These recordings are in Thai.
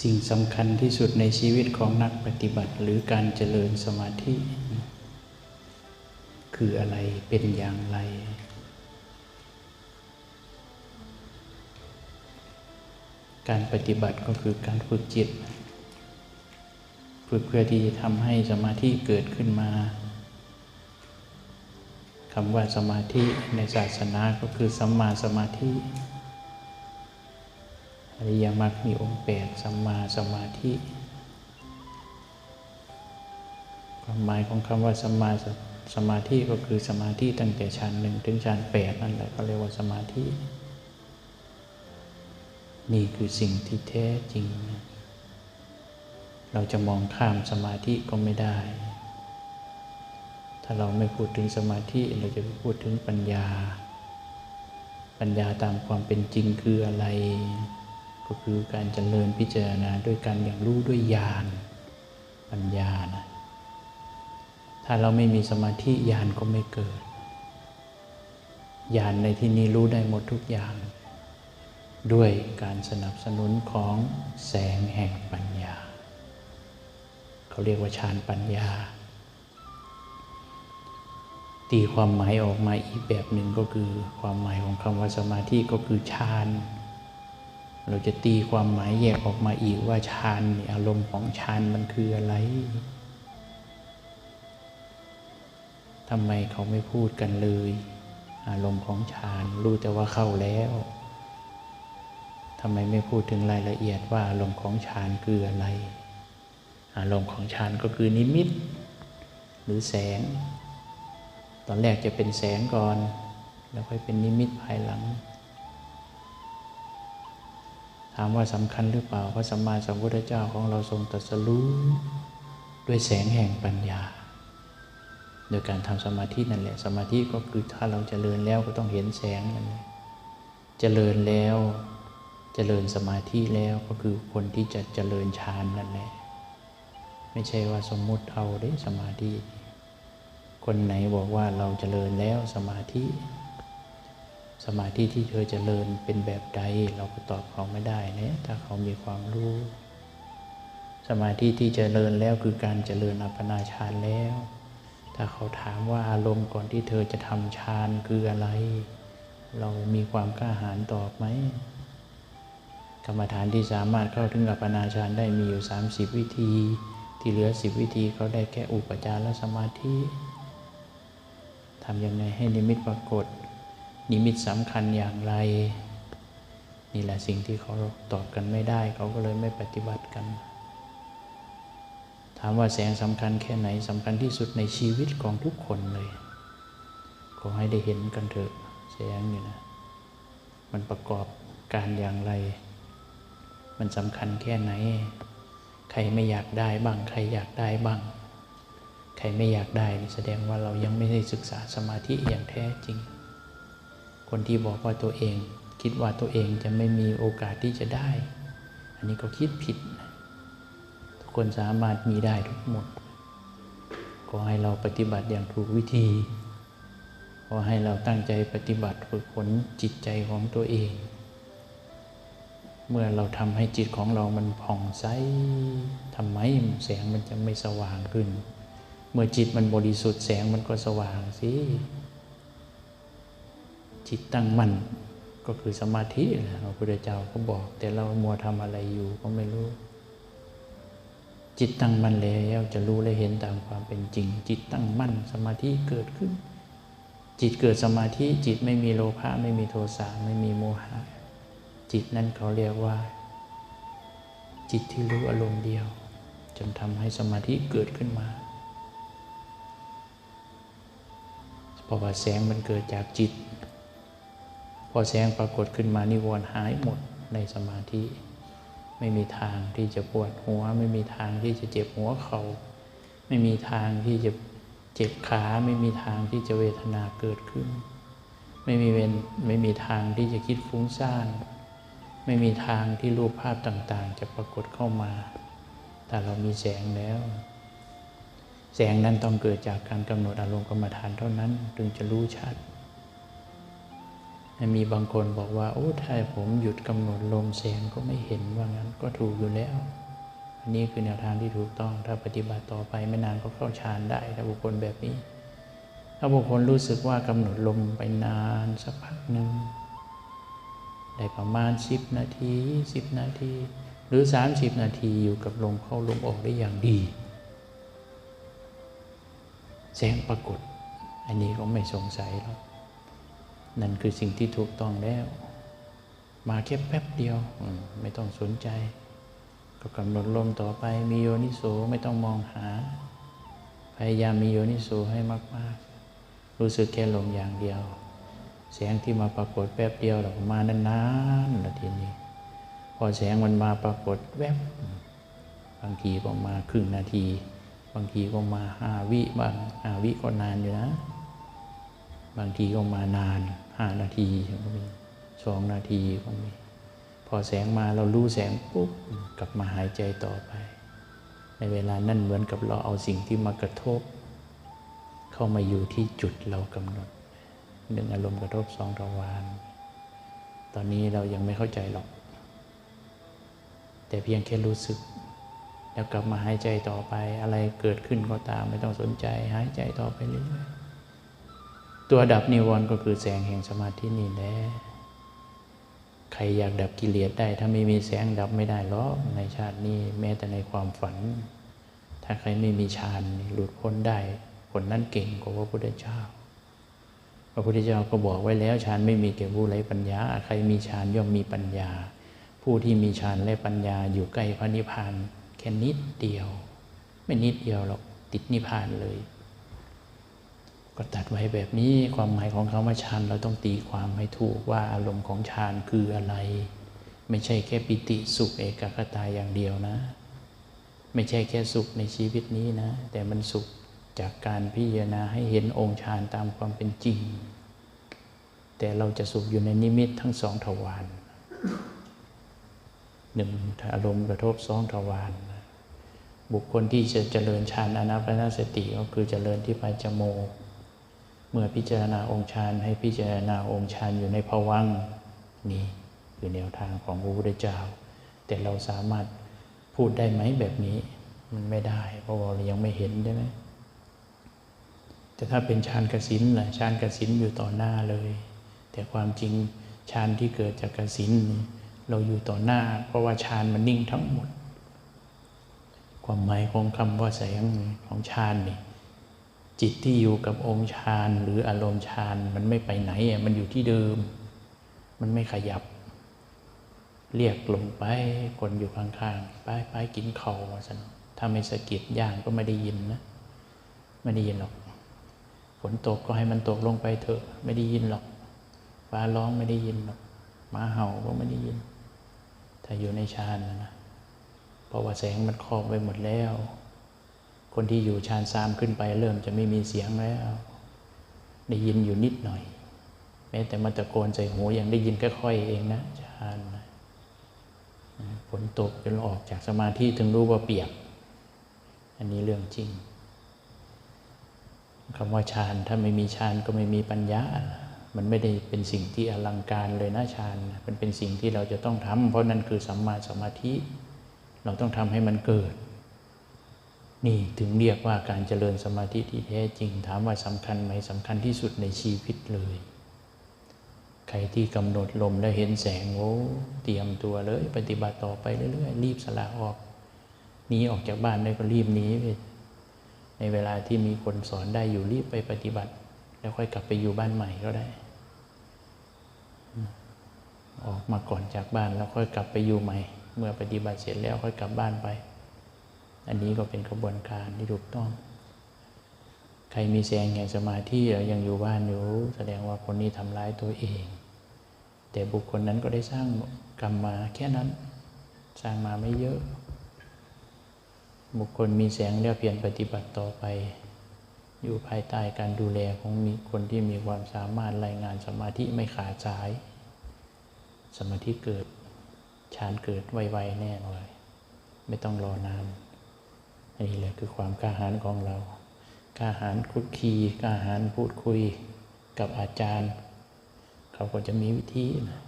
สิ่งสำคัญที่สุดในชีวิตของนักปฏิบัติ หรือการเจริญสมาธิ คืออะไรเป็นอย่างไร การปฏิบัติก็คือการฝึกจิต ฝึกเพื่อที่จะทำให้สมาธิเกิดขึ้นมาคำว่าสมาธิในศาสนาก็คือสัมมาสมาธิ ริยมรรคมีองค์แปดสัมมาสมาธิ ความหมายของคำว่าสัมมาสมาธิก็คือสมาธิตั้งแต่ชั้นหนึ่งถึงชั้นแปดนั่นแหละเขาเรียกว่าสมาธิ นี่คือสิ่งที่แท้จริง เราจะมองข้ามสมาธิก็ไม่ได้ ถ้าเราไม่พูดถึงสมาธิเราจะพูดถึงปัญญา ปัญญาตามความเป็นจริงคืออะไร ก็คือการเจริญพิจารณาด้วยการอย่างรู้ด้วยญาณปัญญานะถ้าเราไม่มีสมาธิญาณก็ไม่เกิดญาณในที่นี้รู้ได้หมดทุกอย่าง ด้วยการสนับสนุนของแสงแห่งปัญญา เขาเรียกว่าฌานปัญญา ตีความหมายออกมาอีกแบบหนึ่งก็คือ ความหมายของคำว่าสมาธิก็คือฌาน เราจะตีความหมายแยกออกมาอีกว่าฌานอารมณ์ของฌานมันคืออะไรทำไมเขาไม่พูดกันเลย อารมณ์ของฌานรู้แต่ว่าเข้าแล้วทำไมไม่พูดถึงรายละเอียดว่าอารมณ์ของฌานคืออะไร อารมณ์ของฌานก็คือนิมิต หรือแสง ตอนแรกจะเป็นแสงก่อน แล้วค่อยเป็นนิมิตภายหลัง ถามว่าสำคัญหรือเปล่าพระสัมมาสัมพุทธเจ้าของเราทรงตรัสรู้ด้วยแสงแห่งปัญญา โดยการทำสมาธินั่นแหละ สมาธิก็คือถ้าเราจเจริญแล้วก็ต้องเห็นแสงนั่นแหละเจริญแล้วจเจริญสมาธิแล้วก็คือคนที่จะเจริญฌานนั่นแหละไม่ใช่ว่าสมมุติเอาได้สมาธิ คนไหนบอกว่าเราจเจริญแล้วสมาธิ สมาธิที่เธอจเจริญเป็นแบบใด เราก็ตอบเขาไม่ได้นะถ้าเขามีความรู้ สมาธิที่จเจริญแล้วคือการเจริญอัปนาฌานแล้ว ถ้าเขาถามว่าอารมณ์ก่อนที่เธอจะทำฌานคืออะไร เรามีความกล้าหาญตอบไหมกรรมฐานที่สามารถเข้าถึงอัปปนาฌานได้มีอยู่ 30 วิธี ที่เหลือ 10 วิธีเขาได้แค่อุปจารสมาธิทำยังไงให้นิมิตปรากฏ นิมิตสำคัญอย่างไร นี่แหละสิ่งที่เขาตอบกันไม่ได้ เขาก็เลยไม่ปฏิบัติกัน ถามว่าแสงสำคัญแค่ไหนสำคัญที่สุดในชีวิตของทุกคนเลย ขอให้ได้เห็นกันเถอะแสงนี่นะมันประกอบการอย่างไร มันสำคัญแค่ไหน ใครไม่อยากได้บ้าง ใครอยากได้บ้าง ใครไม่อยากได้แสดงว่าเรายังไม่ได้ศึกษาสมาธิอย่างแท้จริง คนที่บอกว่าตัวเอง คิดว่าตัวเองจะไม่มีโอกาสที่จะได้ อันนี้ก็คิดผิด ทุกคนสามารถมีได้ทุกหมดขอให้เราปฏิบัติอย่างถูกวิธีขอให้เราตั้งใจปฏิบัติฝึกฝนจิตใจของตัวเอง เมื่อเราทำให้จิตของเรามันผ่องใสทำไมแสงมันจะไม่สว่างขึ้น เมื่อจิตมันบริสุทธิ์แสงมันก็สว่างสิ จิตตั้งมั่นก็คือสมาธินะพระพุทธเจ้าก็บอก แต่เรามัวทำอะไรอยู่ก็ไม่รู้ จิตตั้งมั่นแล้วจะรู้และเห็นตามความเป็นจริง จิตตั้งมั่นสมาธิเกิดขึ้น จิตเกิดสมาธิจิตไม่มีโลภะไม่มีโทสะไม่มีโมหะ จิตนั่นเขาเรียกว่า จิตที่รู้อารมณ์เดียว จนทำให้สมาธิเกิดขึ้นมาเพราะว่าแสงมันเกิดจากจิต พอแสงปรากฏขึ้นมานิวรณ์หายหมดในสมาธิ ไม่มีทางที่จะปวดหัว ไม่มีทางที่จะเจ็บหัวเขา่าไม่มีทางที่จะเจ็บขาไม่มีทางที่จะเวทนาเกิดขึ้น ไม่มีเวนไม่มีทางที่จะคิดฟุ้งซ่านไม่มีทางที่รูปภาพต่างๆ จะปรากฏเข้ามา แต่เรามีแสงแล้ว แสงนั้นต้องเกิดจากการกำหนดอารมณ์กรรมฐานเท่านั้น ถึงจะรู้ชัด มีบางคนบอกว่าโอ้ถ้าผมหยุดกำหนดลมแสงก็ไม่เห็นว่างั้นก็ถูกอยู่แล้ว อันนี้คือแนวทางที่ถูกต้องถ้าปฏิบัติต่อไปไม่นานก็เข้าฌานได้ถ้าบุคคลแบบนี้ ถ้าบุคคลรู้สึกว่ากำหนดลมไปนานสักพักหนึ่งได้ประมาณ 10 นาที10นาที หรือ 30 นาทีอยู่กับลมเข้าลมออกได้อย่างดี แสงปรากฏ อันนี้ก็ไม่สงสัยหรอก นั่นคือสิ่งที่ถูกต้องแล้ว มาแค่แป๊บเดียวไม่ต้องสนใจ ก็กำหนดลมต่อไปมีโยนิโสไม่ต้องมองหา พยายามมีโยนิโสให้มาก ๆ รู้สึกแค่ลมอย่างเดียว แสงที่มาปรากฏแป๊บเดียวหรอกมานานๆนาทีนี้ พอแสงมันมาปรากฏแวบบางทีก็มาครึ่งนาที บางทีก็มาห้าวิบางห้าวิก็นานอยู่นะ บางทีก็มานาน ห้านาทีก็มีสองนาทีก็มี พอแสงมาเรารู้แสงปุ๊บกลับมาหายใจต่อไป ในเวลานั้นเหมือนกับเราเอาสิ่งที่มากระทบ เข้ามาอยู่ที่จุดเรากำหนดหนึ่งอารมณ์กระทบสองทวารตอนนี้เรายังไม่เข้าใจหรอก แต่เพียงแค่รู้สึก แล้วกลับมาหายใจต่อไปอะไรเกิดขึ้นก็ตามไม่ต้องสนใจ หายใจต่อไปเรื่อยๆ ตัวดับนิวรณ์ก็คือแสงแห่งสมาธินี่แหละใครอยากดับกิเลสได้ ถ้าไม่มีแสงดับไม่ได้หรอกในชาตินี้แม้แต่ในความฝัน ถ้าใครไม่มีฌานหลุดพ้นได้คนนั้นเก่งกว่าพระพุทธเจ้า พระพุทธเจ้าก็บอกไว้แล้วฌานไม่มีแก่ผู้ไร้ปัญญา ใครมีฌานย่อมมีปัญญา ผู้ที่มีฌานและปัญญาอยู่ใกล้พระนิพพานแค่นิดเดียว ไม่นิดเดียวหรอกติดนิพพานเลย ก็ตัดไว้แบบนี้ความหมายของคำว่าฌานเราต้องตีความให้ถูกว่าอารมณ์ของฌานคืออะไร ไม่ใช่แค่ปิติสุขเอกคตาอย่างเดียวนะ ไม่ใช่แค่สุขในชีวิตนี้นะ แต่มันสุขจากการพิจารณาให้เห็นองค์ฌานตามความเป็นจริง แต่เราจะสุขอยู่ในนิมิตทั้งสองทวารหนึ่งอารมณ์กระทบสองทวารบุคคลที่จะเจริญฌานอนาปนาสติก็คือเจริญที่ปลายจมูก เมื่อพิจารณาองค์ฌานให้พิจารณาองค์ฌานอยู่ในภวังนี่คือแนวทางของพระพุทธเจ้า แต่เราสามารถพูดได้ไหมแบบนี้มันไม่ได้ เพราะเรายังไม่เห็นใช่ไหมแต่ถ้าเป็นฌานกสินล่ะฌานกสินอยู่ต่อหน้าเลย แต่ความจริงฌานที่เกิดจากกสินเราอยู่ต่อหน้า เพราะว่าฌานมันนิ่งทั้งหมด ความหมายของคำว่าแสงของฌานนี่ จิตที่อยู่กับองค์ฌานหรืออารมณ์ฌานมันไม่ไปไหน มันอยู่ที่เดิม มันไม่ขยับ เรียกลงไปคนอยู่ข้างๆ ไปไปกินเข่าสันถ้าไม่สะกิดย่างก็ไม่ได้ยินนะ ไม่ได้ยินหรอก ฝนตกก็ให้มันตกลงไปเถอะ ไม่ได้ยินหรอก ฟ้าร้องไม่ได้ยินหรอกหมาเห่าก็ไม่ได้ยิน ถ้าอยู่ในฌานนะ เพราะว่าแสงมันครอบไว้หมดแล้ว คนที่อยู่ฌานสามขึ้นไป เริ่มจะไม่มีเสียงแล้ว ได้ยินอยู่นิดหน่อย แม้แต่มาตะโกนใส่หูยังได้ยินค่อยๆเองนะฌานฝนตกจนออกจากสมาธิถึงรู้ว่าเปียก อันนี้เรื่องจริงคำว่าฌานถ้าไม่มีฌานก็ไม่มีปัญญา มันไม่ได้เป็นสิ่งที่อลังการเลยนะฌานมันเป็นสิ่งที่เราจะต้องทำเพราะนั่นคือสัมมาสมาธิ เราต้องทำให้มันเกิด นี่ถึงเรียกว่าการเจริญสมาธิที่แท้จริง ถามว่าสำคัญไหมสำคัญที่สุดในชีวิตเลย ใครที่กำหนดลมแล้เห็นแสงโอ้เตรียมตัวเลย ปฏิบัติต่อไปเรื่อยๆรีบสละออกหนีออกจากบ้านได้ก็รีบหนีไปในเวลาที่มีคนสอนได้อยู่รีบไปปฏิบัติ แล้วค่อยกลับไปอยู่บ้านใหม่ก็ได้ ออกมาก่อนจากบ้านแล้วค่อยกลับไปอยู่ใหม่ เมื่อปฏิบัติเสร็จแล้วค่อยกลับบ้านไป อันนี้ก็เป็นกระบวนการที่ถูกต้อง ใครมีแสงแห่งสมาธิแล้วยังอยู่บ้านอยู่ แสดงว่าคนนี้ทำร้ายตัวเอง แต่บุคคลนั้นก็ได้สร้างกรรมมาแค่นั้น สร้างมาไม่เยอะ บุคคลมีแสงแล้วเพียรปฏิบัติต่อไป อยู่ภายใต้การดูแลของมีคนที่มีความสามารถรายงานสมาธิไม่ขาดสาย สมาธิเกิดฌานเกิดไวๆแน่เลย ไม่ต้องรอนาน นี่แหละคือความกล้าหาญของเรากล้าหาญคุกคีกล้าหาญพูดคุยกับอาจารย์เคเขาก็จะมีวิธีนะ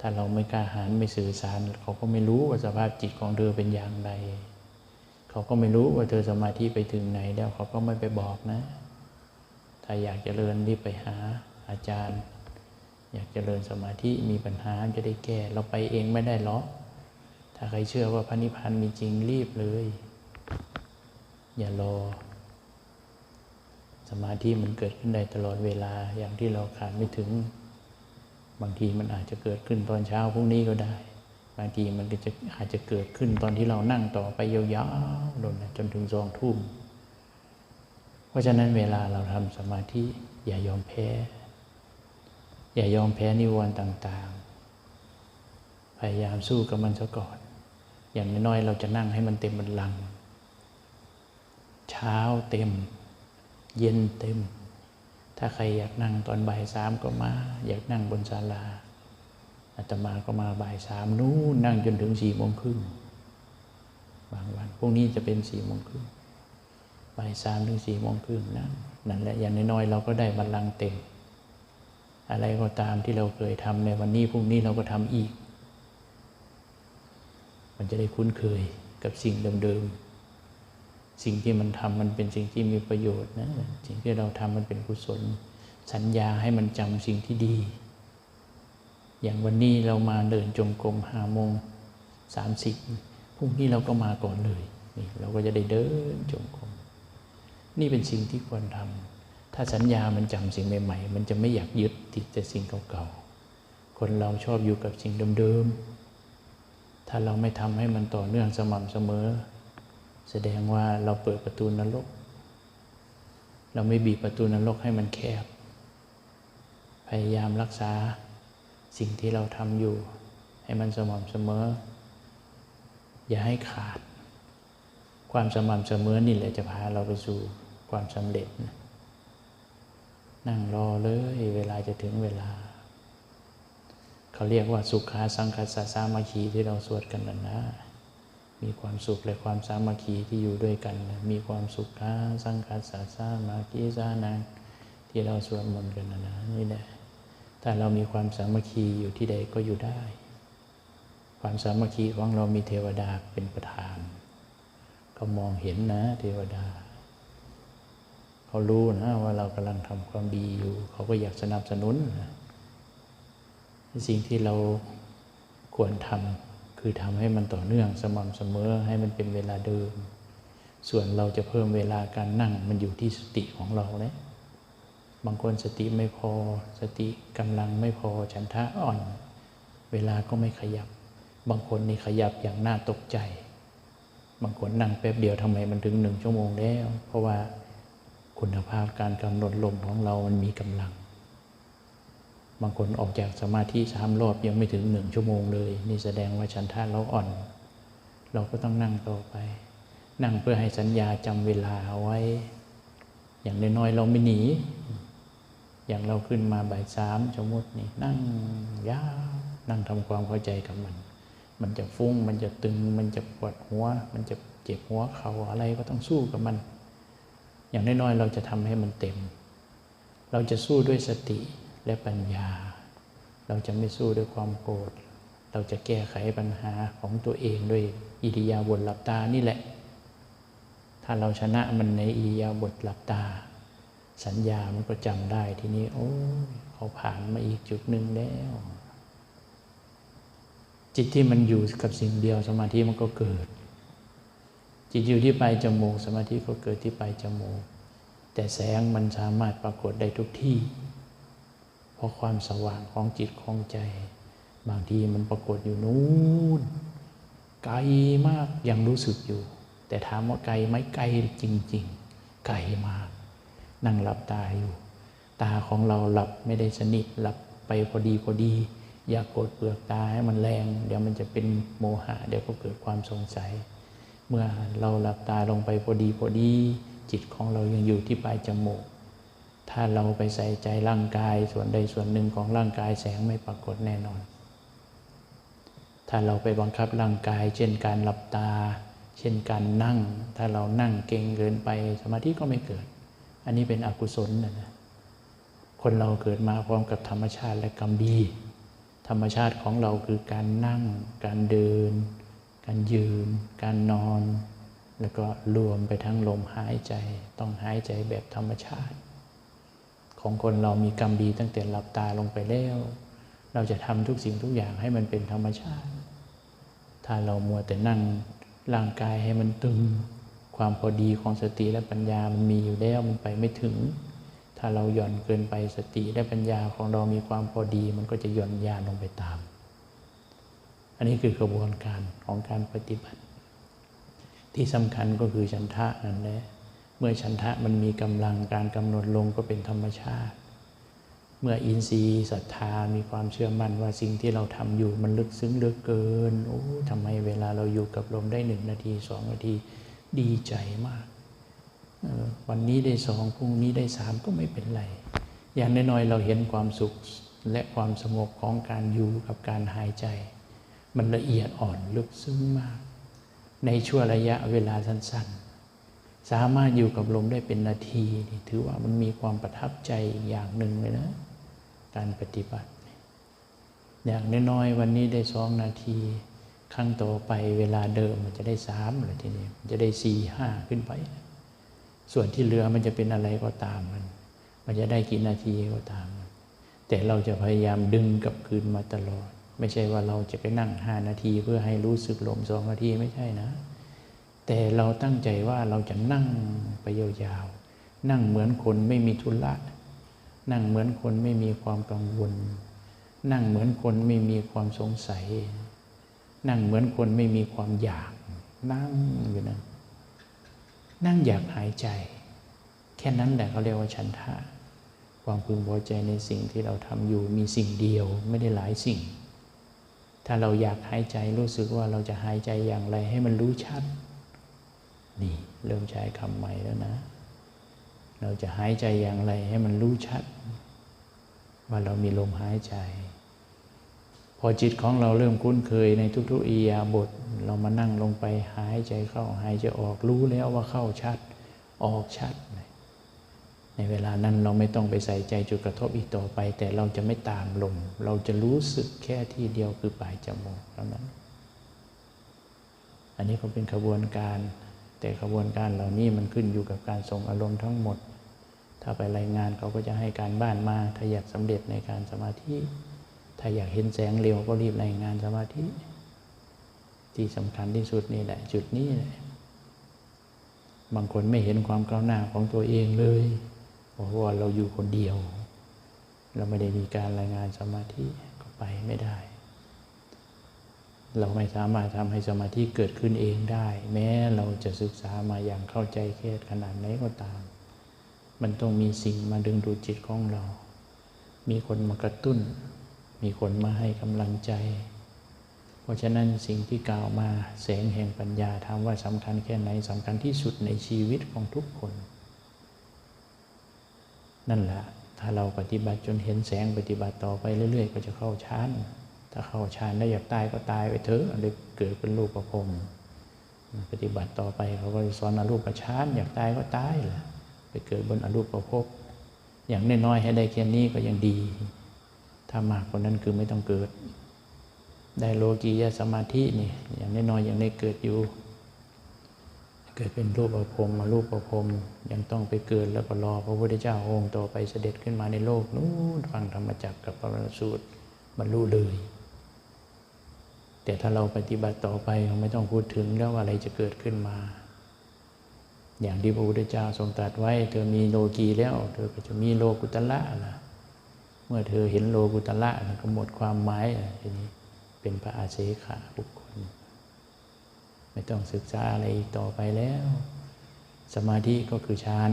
ถ้าเราไม่กล้าหาญไม่สื่อสาร เขาก็ไม่รู้ว่าสภาพจิตของเธอเป็นอย่างไร เขาก็ไม่รู้ว่าเธอสมาธิไปถึงไหนแล้วเขาก็ไม่ไปบอกนะ ถ้าอยากจเจริญรีบไปหาอาจารย์ อยากจเจริญสมาธิมีปัญหาจะได้แก้ เราไปเองไม่ได้หรอกถ้าใครเชื่อว่าพระนิพพานมีจริงรีบเลย อย่ารอ สมาธิมันเกิดขึ้นได้ตลอดเวลาอย่างที่เราขาดไม่ถึง บางทีมันอาจจะเกิดขึ้นตอนเช้าพรุ่งนี้ก็ได้ บางทีมันก็จะอาจจะเกิดขึ้นตอนที่เรานั่งต่อไปยาวๆจนถึงสองทุ่ม เพราะฉะนั้นเวลาเราทำสมาธิอย่ายอมแพ้ อย่ายอมแพ้นิวรณ์ต่างๆ พยายามสู้กับมันซะก่อน อย่างน้อยๆเราจะนั่งให้มันเต็มบันลังก์ เช้าเต็ม เย็นเต็ม ถ้าใครอยากนั่งตอนบ่ายสามก็มา อยากนั่งบนศาลาอาตมาก็มาบ่ายสามนู้นนั่งจนถึงสี่โมงครึ่งบางวันพรุ่งนี้จะเป็นสี่โมงครึ่งบ่ายสามถึงสี่โมงครึ่งนั่นนั่นแหละอย่างน้อยๆเราก็ได้บัลลังก์เต็ม อะไรก็ตามที่เราเคยทำในวันนี้พรุ่งนี้เราก็ทำอีก มันจะได้คุ้นเคยกับสิ่งเดิมๆ สิ่งที่มันทำมันเป็นสิ่งที่มีประโยชน์นะสิ่งที่เราทำมันเป็นกุศล สัญญาให้มันจำสิ่งที่ดี อย่างวันนี้เรามาเดินจงกรมหาโมงสามสิบพรุ่งนี้เราก็มาก่อนเลยนี่เราก็จะได้เดินจงกรมนี่เป็นสิ่งที่ควรทำถ้าสัญญามันจำสิ่งใหม่ๆ มันจะไม่อยากยึดติดแต่สิ่งเก่าๆ คนเราชอบอยู่กับสิ่งเดิมๆ ถ้าเราไม่ทำให้มันต่อเนื่องสม่ำเสมอ แสดงว่าเราเปิดประตูนรก เราไม่บีบประตูนรกให้มันแคบ พยายามรักษาสิ่งที่เราทำอยู่ ให้มันสม่ำเสมอ อย่าให้ขาด ความสม่ำเสมอนี่แหละจะพาเราไปสู่ความสำเร็จนะนั่งรอเลยเวลาจะถึงเวลา เขาเรียกว่าสุขาสังคัสสะสามัคคีที่เราสวดกันนะนะ มีความสุขและความสามัคคีที่อยู่ด้วยกันนะมีความสุขขาสังคัสสะสามัคคีสานังที่เราสวดมนต์กันนะนะนี่แหละถ้าเรามีความสามัคคีอยู่ที่ใดก็อยู่ได้ ความสามัคคีของเรามีเทวดาเป็นประธาน ก็มองเห็นนะเทวดา เขารู้นะว่าเรากำลังทำความดีอยู่ เขาก็อยากสนับสนุนนะสิ่งที่เราควรทำ คือทำให้มันต่อเนื่องสม่ำเสมอให้มันเป็นเวลาเดิม ส่วนเราจะเพิ่มเวลาการนั่งมันอยู่ที่สติของเราเนี่ยบางคนสติไม่พอ สติกำลังไม่พอฉันทะอ่อน เวลาก็ไม่ขยับ บางคนนี่ขยับอย่างน่าตกใจ บางคนนั่งแป๊บเดียวทำไมมันถึงหนึ่งชั่วโมงแล้ว เพราะว่าคุณภาพการกำหนดลมของเรามันมีกำลัง บางคนออกจากสมาธิสามรอบยังไม่ถึงหนึ่งชั่วโมงเลย นี่แสดงว่าฉันทะเราอ่อน เราก็ต้องนั่งต่อไป นั่งเพื่อให้สัญญาจำเวลาเอาไว้ อย่างน้อยๆเราไม่หนี อย่างเราขึ้นมาบ่ายสามสมมตินี่นั่งยาวนั่งทำความเข้าใจกับมัน มันจะฟุ้ง มันจะตึง มันจะปวดหัว มันจะเจ็บหัวเข่าอะไรก็ต้องสู้กับมัน อย่างน้อยๆเราจะทำให้มันเต็ม เราจะสู้ด้วยสติ และปัญญา เราจะไม่สู้ด้วยความโกรธ เราจะแก้ไขปัญหาของตัวเองด้วยอิริยาบถหลับตานี่แหละ ถ้าเราชนะมันในอิริยาบถหลับตา สัญญามันก็จำได้ทีนี้ โอ้เขาผ่านมาอีกจุดหนึ่งแล้ว จิตที่มันอยู่กับสิ่งเดียวสมาธิมันก็เกิด จิตอยู่ที่ปลายจมูกสมาธิก็เกิดที่ปลายจมูกแต่แสงมันสามารถปรากฏได้ทุกที่ เพราะความสว่างของจิตของใจ บางทีมันปรากฏอยู่นู้นไกลมากยังรู้สึกอยู่ แต่ถามว่าไกลไหมไกลจริง ๆ ไกลมาก นั่งหลับตาอยู่ ตาของเราหลับไม่ได้สนิทหลับไปพอดีพอดี อย่ากกดเปลือกตาให้มันแรง เดี๋ยวมันจะเป็นโมหะ เดี๋ยวก็เกิดความสงสัย เมื่อเราหลับตาลงไปพอดีพอดี จิตของเรายังอยู่ที่ปลายจมูก ถ้าเราไปใส่ใจร่างกายส่วนใดส่วนหนึ่งของร่างกายแสงไม่ปรากฏแน่นอน ถ้าเราไปบังคับร่างกาย เช่นการหลับตา เช่นการนั่ง ถ้าเรานั่งเก่งเกินไปสมาธิก็ไม่เกิด อันนี้เป็นอกุศลนะนะคนเราเกิดมาพร้อมกับธรรมชาติและกรรมดี ธรรมชาติของเราคือการนั่ง การเดิน การยืน การนอน แล้วก็รวมไปทั้งลมหายใจ ต้องหายใจแบบธรรมชาติ ของคนเรามีกรรมดีตั้งแต่หลับตาลงไปแล้ว เราจะทำทุกสิ่งทุกอย่างให้มันเป็นธรรมชาติ ถ้าเรามัวแต่นั่งร่างกายให้มันตึง ความพอดีของสติและปัญญามันมีอยู่แล้วมันไปไม่ถึง ถ้าเราหย่อนเกินไปสติและปัญญาของเรามีความพอดี มันก็จะหย่อนยานลงไปตาม อันนี้คือกระบวนการของการปฏิบัติ ที่สำคัญก็คือฉันทะนั่นแหละ เมื่อฉันทะมันมีกำลังการกำหนดลงก็เป็นธรรมชาติ เมื่ออินทรีย์ศรัทธามีความเชื่อมั่นว่าสิ่งที่เราทำอยู่มันลึกซึ้งเหลือเกินโอ้ทำไมเวลาเราอยู่กับลมได้หนึ่งนาทีสองนาทีดีใจมาก วันนี้ได้สองพรุ่งนี้ได้สามก็ไม่เป็นไร อย่างน้อยๆเราเห็นความสุขและความสงบของการอยู่กับการหายใจ มันละเอียดอ่อนลึกซึ้งมาก ในช่วงระยะเวลาสั้นๆ สามารถอยู่กับลมได้เป็นนาทีถือว่ามันมีความประทับใจอย่างหนึ่งเลยนะ การปฏิบัติ อย่างน้อยๆวันนี้ได้สองนาทีครั้งต่อไปเวลาเดิมมันจะได้สามเลยทีนี้มันจะได้สี่ห้าขึ้นไป ส่วนที่เหลือมันจะเป็นอะไรก็ตามมัน มันจะได้กี่นาทีก็ตาม แต่เราจะพยายามดึงกลับคืนมาตลอด ไม่ใช่ว่าเราจะไปนั่งห้านาทีเพื่อให้รู้สึกลมสองนาทีไม่ใช่นะ แต่เราตั้งใจว่าเราจะนั่งไปยาวๆ นั่งเหมือนคนไม่มีทุละนั่งเหมือนคนไม่มีความกังวล นั่งเหมือนคนไม่มีความสงสัย นั่งเหมือนคนไม่มีความอยาก นั่งอยู่นั่นนั่งอยากหายใจ แค่นั้นแหละเขาเรียกว่าฉันทะ ความพึงพอใจในสิ่งที่เราทำอยู่มีสิ่งเดียวไม่ได้หลายสิ่ง ถ้าเราอยากหายใจรู้สึกว่าเราจะหายใจอย่างไรให้มันรู้ชัด นี่เริ่มใช้คำใหม่แล้วนะ เราจะหายใจอย่างไรให้มันรู้ชัด ว่าเรามีลมหายใจ พอจิตของเราเริ่มคุ้นเคยในทุกๆอียาบท เรามานั่งลงไปหายใจเข้าหายใจออกรู้แล้วว่าเข้าชัด ออกชัด ในเวลานั้นเราไม่ต้องไปใส่ใจจุดกระทบอีกต่อไป แต่เราจะไม่ตามลม เราจะรู้สึกแค่ที่เดียวคือปลายจมูกเท่านั้น อันนี้ก็เป็นขบวนการ แต่ขบวนการเหล่านี้มันขึ้นอยู่กับการส่งอารมณ์ทั้งหมด ถ้าไปรายงานเขาก็จะให้การบ้านมา ถ้าอยากสำเร็จในการสมาธิ ถ้าอยากเห็นแสงเร็วก็รีบรายงานสมาธิ ที่สำคัญที่สุดนี่แหละ จุดนี้แหละบางคนไม่เห็นความก้าวหน้าของตัวเองเลยเพราะว่าเราอยู่คนเดียว เราไม่ได้มีการรายงานสมาธิก็ไปไม่ได้ เราไม่สามารถทำให้สมาธิเกิดขึ้นเองได้ แม้เราจะศึกษามาอย่างเข้าใจแค่ขนาดไหนก็ตาม มันต้องมีสิ่งมาดึงดูดจิตของเรา มีคนมากระตุ้น มีคนมาให้กำลังใจ เพราะฉะนั้นสิ่งที่กล่าวมาแสงแห่งปัญญาถามว่าสำคัญแค่ไหนสำคัญที่สุดในชีวิตของทุกคน นั่นแหละถ้าเราปฏิบัติจนเห็นแสงปฏิบัติต่อไปเรื่อย ๆ ก็จะเข้าฌาน ถ้าเข้าฌานได้อยากตายก็ตายไปเถอะเดี๋ยเกิดเป็นรูปประพรมปฏิบัติต่อไปเขาก็สอนอรูปฌานอยากตายก็ตายแหละไปเกิดบนอรูปประพบอย่างน้อยๆให้ได้แค่นี้ก็ยังดี ถ้ามากกว่านั้นคือไม่ต้องเกิด ได้โลกียสมาธินี่ อย่างน้อยๆอย่างได้เกิดอยู่ เกิดเป็นรูปประพรมมารูปประพรมยังต้องไปเกิดแล้วก็รอพระพุทธเจ้าองค์ต่อไปเสด็จขึ้นมาในโลกนู้นฟังธรรมจักรกับประสูตรบรรลุเลย แต่ถ้าเราปฏิบัติต่อไปไม่ต้องพูดถึงแล้วว่าอะไรจะเกิดขึ้นมา อย่างที่พระพุทธเจ้าทรงตรัสไว้ เธอมีโลกีแล้ว เธอก็จะมีโลกุตละละเมื่อเธอเห็นโลกุตละก็หมดความหมายทีนี้เป็นพระอาเสขะบุคคล ไม่ต้องศึกษาอะไรต่อไปแล้ว สมาธิก็คือฌาน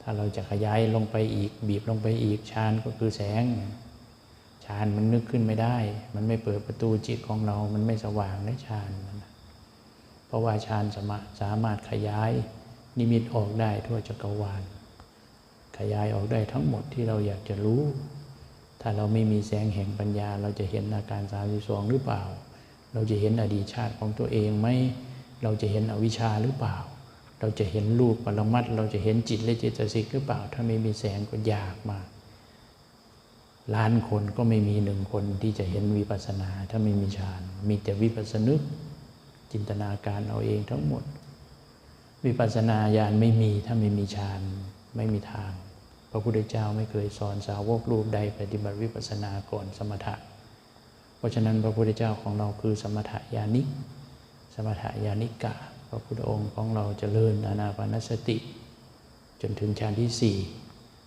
ถ้าเราจะขยายลงไปอีก บีบลงไปอีกฌานก็คือแสง ฌานมันนึกขึ้นไม่ได้ มันไม่เปิดประตูจิตของเรา มันไม่สว่างในฌานเพราะว่าฌานสมาสามารถขยายนิมิตออกได้ทั่วจักรวาล ขยายออกได้ทั้งหมดที่เราอยากจะรู้ ถ้าเราไม่มีแสงแห่งปัญญา เราจะเห็นอาการสามิสองหรือเปล่า เราจะเห็นอดีตชาติของตัวเองไหม เราจะเห็นอวิชชาหรือเปล่า เราจะเห็นรูปปรมัตเราจะเห็นจิตและเจตสิกหรือเปล่า ถ้าไม่มีแสงก็ยากมาก ล้านคนก็ไม่มีหนึ่งคนที่จะเห็นวิปัสนา ถ้าไม่มีฌาน มีแต่วิปัสสนึกจินตนาการเอาเองทั้งหมด วิปัสนาญาณไม่มีถ้าไม่มีฌานไม่มีทาง พระพุทธเจ้าไม่เคยสอนสาวกรูปใดปฏิบัติวิปัสสนาก่อนสมถะ เพราะฉะนั้นพระพุทธเจ้าของเราคือสมถะญาณิก สมถะญาณิกะ พระพุทธองค์ของเราจเจริญอานาปานสติ จนถึงฌานที่สี่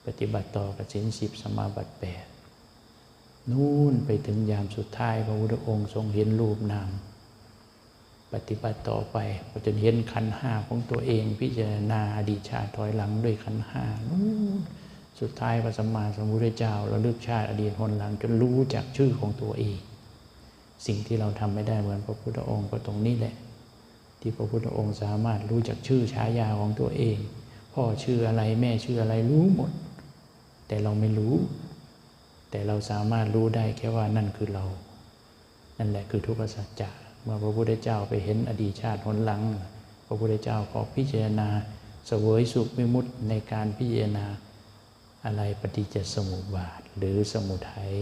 ปฏิบัติต่อกับสินสิบสมาบัติแปด นู่นไปถึงยามสุดท้าย พระพุทธองค์ทรงเห็นรูปนาม ปฏิบัติต่อไปจนเห็นขันห้าของตัวเอง พิจารณาอดีตชาติถอยหลังด้วยขันห้านู่นสุดท้ายพระสัมมาสัมพุทธเจ้าเราเลือกชาติอดีตหนหลังจนรู้จักชื่อของตัวเอง สิ่งที่เราทำไม่ได้เหมือนพระพุทธองค์ก็ตรงนี้แหละ ที่พระพุทธองค์สามารถรู้จักชื่อฉายาของตัวเอง พ่อชื่ออะไรแม่ชื่ออะไรรู้หมด แต่เราไม่รู้ แต่เราสามารถรู้ได้แค่ว่านั่นคือเรา นั่นแหละคือทุกขสัจจะเมื่อพระพุทธเจ้าไปเห็นอดีตชาติหนหลัง พระพุทธเจ้าขอพิจารณาเสวยสุขมิมุติในการพิจารณาอะไรปฏิจจสมุปบาทหรือสมุทัย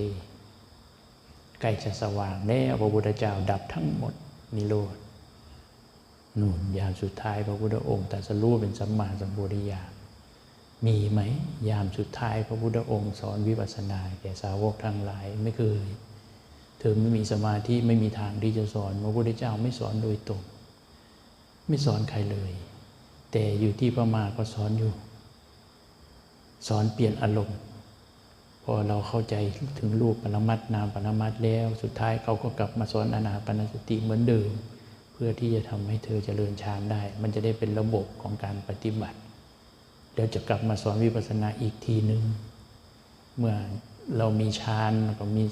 ใกล้จะสว่างแล้วพระพุทธเจ้าดับทั้งหมดนิโรธนู่นยามสุดท้ายพระพุทธองค์แตรัสรู้เป็นสัมมาสัมพุทธญาณ มีไหม ยามสุดท้ายพระพุทธองค์สอนวิปัสสนาแก่สาวกทั้งหลายไม่เคยเธอไม่มีสมาธิไม่มีทางที่จะสอนพระพุทธเจ้าไม่สอนโดยตรง ไม่สอนใครเลย แต่อยู่ที่พระมาก็สอนอยู่ สอนเปลี่ยนอารมณ์พอเราเข้าใจถึงรูปปรมัตนามปรมัตแล้ว สุดท้ายเขาก็กลับมาสอนอนาปนสติเหมือนเดิม เพื่อที่จะทำให้เธอเจริญฌานได้ มันจะได้เป็นระบบของการปฏิบัติ เดี๋ยวจะกลับมาสอนวิปัสสนาอีกทีหนึ่งเมื่อเรามีฌานก็มี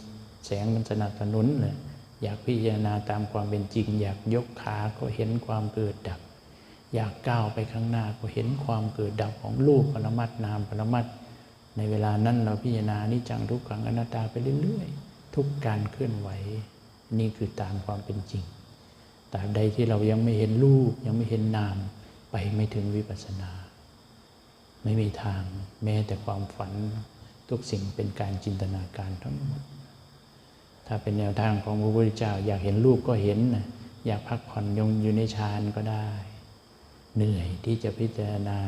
แสงมันสนับสนุนเลยอยากพิจารณาตามความเป็นจริง อยากยกขาก็เห็นความเกิดดับ อยากก้าวไปข้างหน้าก็เห็นความเกิดดับของรูปปรมัตนามปรมัตในเวลานั้นเราพิจารณานิจังทุกขังอนัตตาไปเรื่อยๆ ทุกการเคลื่อนไหว นี่คือตามความเป็นจริงตราบใดที่เรายังไม่เห็นรูปยังไม่เห็นนามไปไม่ถึงวิปัสสนา ไม่มีทางแม้แต่ความฝันทุกสิ่งเป็นการจินตนาการทั้งหมด ถ้าเป็นแนวทางของพระพุทธเจ้า อยากเห็นรูปก็เห็นนะอยากพักผ่อนยงอยู่ในฌานก็ได้ เหนื่อยที่จะพิจารณา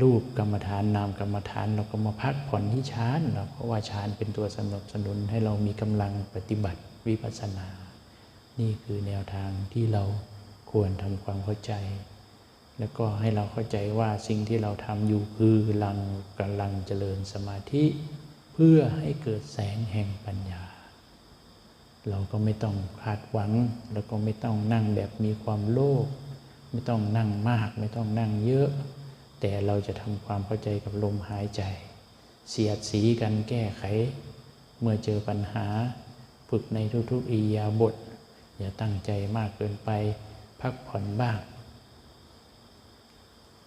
รูปกรรมฐานนามกรรมฐานเราก็มาพักผ่อนที่ฌานเราเพราะว่าฌานเป็นตัวสนับสนุนให้เรามีกำลังปฏิบัติวิปัสสนา นี่คือแนวทางที่เราควรทำความเข้าใจ แล้วก็ให้เราเข้าใจว่าสิ่งที่เราทำอยู่คือลังกำลังเจริญสมาธิ เพื่อให้เกิดแสงแห่งปัญญา เราก็ไม่ต้องคาดหวัง แล้วก็ไม่ต้องนั่งแบบมีความโลภไม่ต้องนั่งมาก ไม่ต้องนั่งเยอะ แต่เราจะทำความเข้าใจกับลมหายใจ เสียดสีกันแก้ไข เมื่อเจอปัญหาฝึกในทุกๆอียาบท อย่าตั้งใจมากเกินไป พักผ่อนบ้าง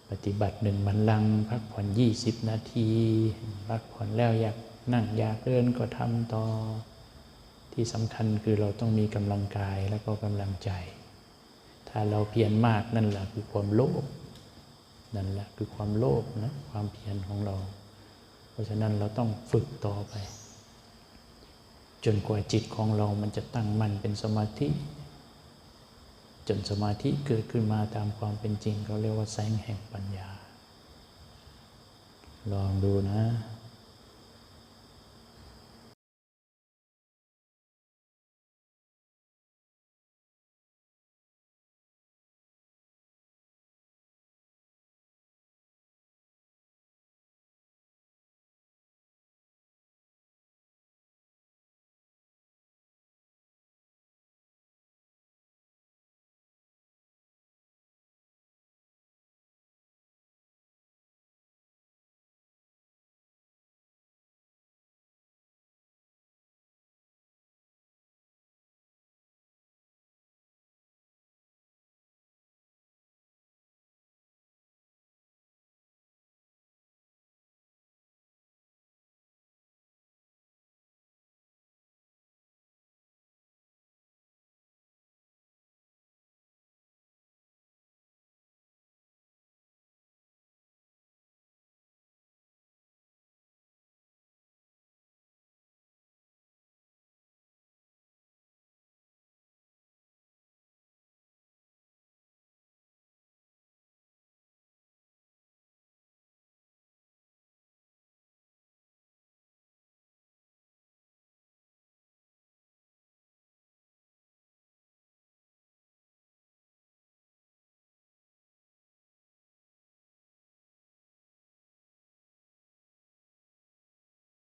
ปฏิบัติหนึ่งมันลัง พักผ่อนยี่สิบนาที พักผ่อนแล้วอยากนั่งอยากเดินก็ทำต่อ ที่สำคัญคือเราต้องมีกำลังกายแล้วก็กำลังใจ ถ้าเราเพียรมากนั่นแหละคือความโลภนั่นแหละคือความโลภนะความเพียรของเรา เพราะฉะนั้นเราต้องฝึกต่อไป จนกว่าจิตของเรามันจะตั้งมั่นเป็นสมาธิ จนสมาธิเกิดขึ้นมาตามความเป็นจริงเขาเรียกว่าแสงแห่งปัญญา ลองดูนะ